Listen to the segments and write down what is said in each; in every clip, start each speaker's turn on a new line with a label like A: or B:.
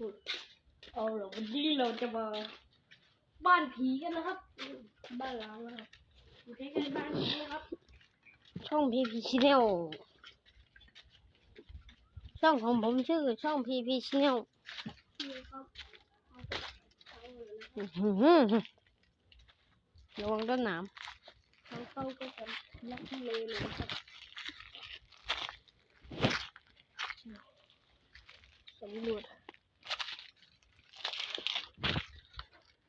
A: เอาเหรอวันนี้เราจะมาบ้านผีกันนะครับ บ้านล้างนะครับอยู่ใกล้ๆบ้านผีนะครับ
B: ช่องพีพีชแนลช่องของผมชื่อช่องพีพีชแนล
A: นี่ครับเอาไปเอาเลยนะครับ
B: ระวังต้นหนาม
A: ทางเข้าก็เป็นลักเลเลยนะครับสำรวจ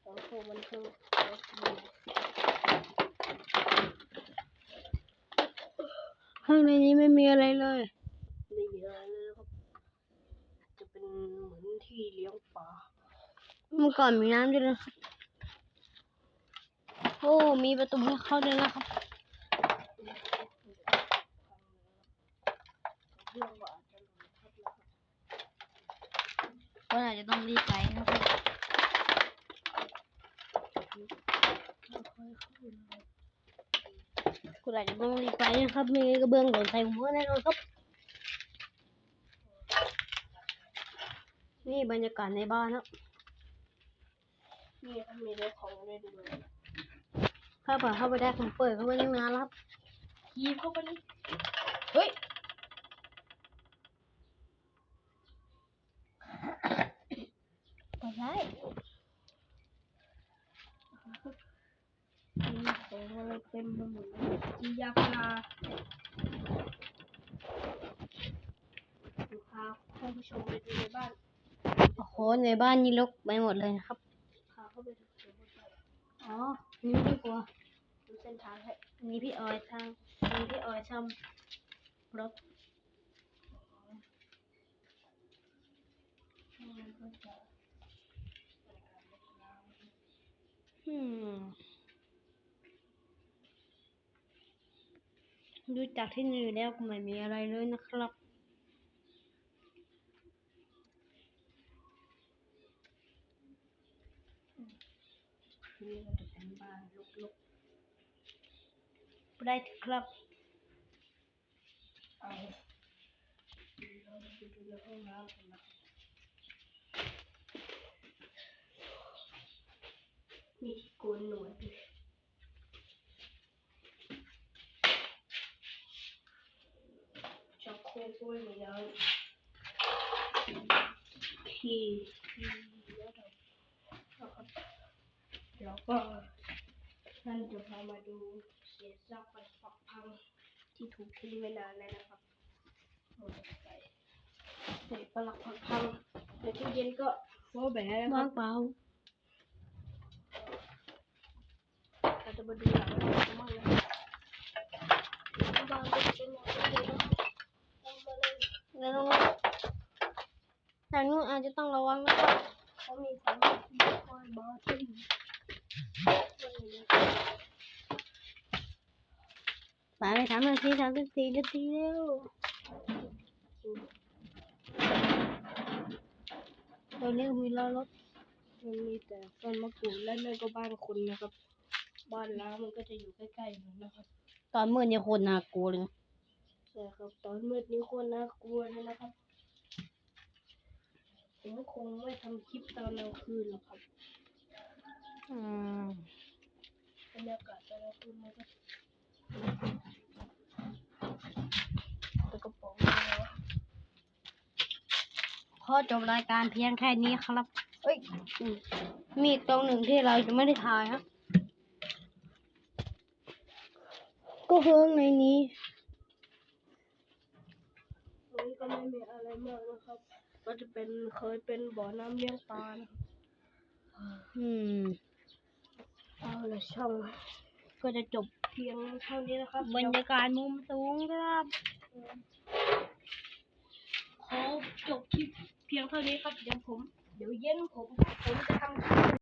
A: สังค มบันเทิงและสำรวจ
B: ข้างในนี้ไม่มีอะไรเลย
A: ไม่มีอะไรเลยนะครับ จะเป็นเหมือนที่เลี้ยงปลา
B: เมื่อก่อนมีน้ำด้วยนะครับโอ้มีประตูให้เข้าด้วยนะครับ
A: เรื่องว่าอาจจะหลุดทับนะครับ
B: ก็อาจจะต้องรีบไปนะครับ
A: ไม่ค่อยขึ้นเลย
B: ก็อาจจะต้องรีบไปนะครับไม่งั้นกระเบื้องหล่นใส่หัวแน่นอนครับ นี่บรรยากาศในบ้านครับ
A: นี่ครับมีเรื่องของได้ด้วย
B: ถ้าเปิดเข้าไปได้ผมเปิดเข้าไปตั้งนานแล้วครับ
A: ยีบเข้าไปนี่เฮ้ย
B: เปิดได้
A: ของอะไรเต็มไปหมดเลยมียาพาราดูพาท่านผู้ชมไปดูในบ้าน
B: โอ้โห ในบ้านนี่รกไปหมดเลยนะครับ
A: พาเข้าไปดูเดี๋ยวพูดไป
B: อ๋อ นี่ไม่กลัว
A: ดูเส้นทางให้
B: อันนี้พี่ออยทางอันนี้พี่ออยทำรถ
A: มันก็จะ
B: อืม ดูจากที่นี่แล้วก็ไม่มีอะไรเลยนะครับ
A: นี่ก็จะเป็นบ้านลุก
B: ได้ครับ
A: ๆเอาเราไปดูในห้องน้ำกันนะครับมีที่โกนหนวด ด้วยชักโครกด้วยมีน้ำที่ที่แล้วเรานะครับแล้วก็ท่านจะพามาดูเศษซากปรักผักพังที่ถูกทิ้งไว้นานแล้วนะครับเศษปลักผักพังในตู้เย็นก็ว่าแบะนะค
B: ว่า
A: รับ
B: เปล่า
A: เราจะมาดูหลังกันบ้างนะครับางเป็นเป็นหมดเลยนะครับเอามาเลย
B: แล้วต้อง แต่นู้นอาจจะต้องระวังนะครับ
A: เขามีสำหรับคอยบอสที่
B: ไปไปสามนาทีสามสิบสี่นาทีแล้วตอนนี้มีล้อรถ
A: มันมีแต่ต้นมะกรูดและนั่นก็บ้านคนนะครับ บ้านล้างมันก็จะอยู่ใกล้ๆกันนะครับ
B: ตอนมืดเนี่ยโคตรน่ากลัวเลย
A: ใช่ครับ ตอนมืดนี้โคนน่ากลัวเลยนะครับ ผมคงไม่ทำคลิปตอนกลางคืนหรอกครับ
B: อืม
A: บรรยากาศตอนกลางคืนมันก็ตะกระป๋องเลยวะ
B: ขอจบรายการเพียงแค่นี้ครับ เอ้ยอืมมีอีกตรงหนึ่งที่เราจะไม่ได้ถ่ายครับก็เฮืองในนี้
A: ตรงนี้ก็ไม่มีอะไรมากนะครับ ก็จะเป็นเคยเป็นบ่อน้ำเลี้ยงปลานะครับ
B: อืม
A: เอาละช่อง
B: ก็จะจบ
A: เพียงเท่านี้นะครับ
B: บรรยากาศมุมสูงครับ
A: ขอจบคลิปเพียงเท่านี้ครับเดี๋ยวผม เดี๋ยวเย็นผมผมจะทำคลิป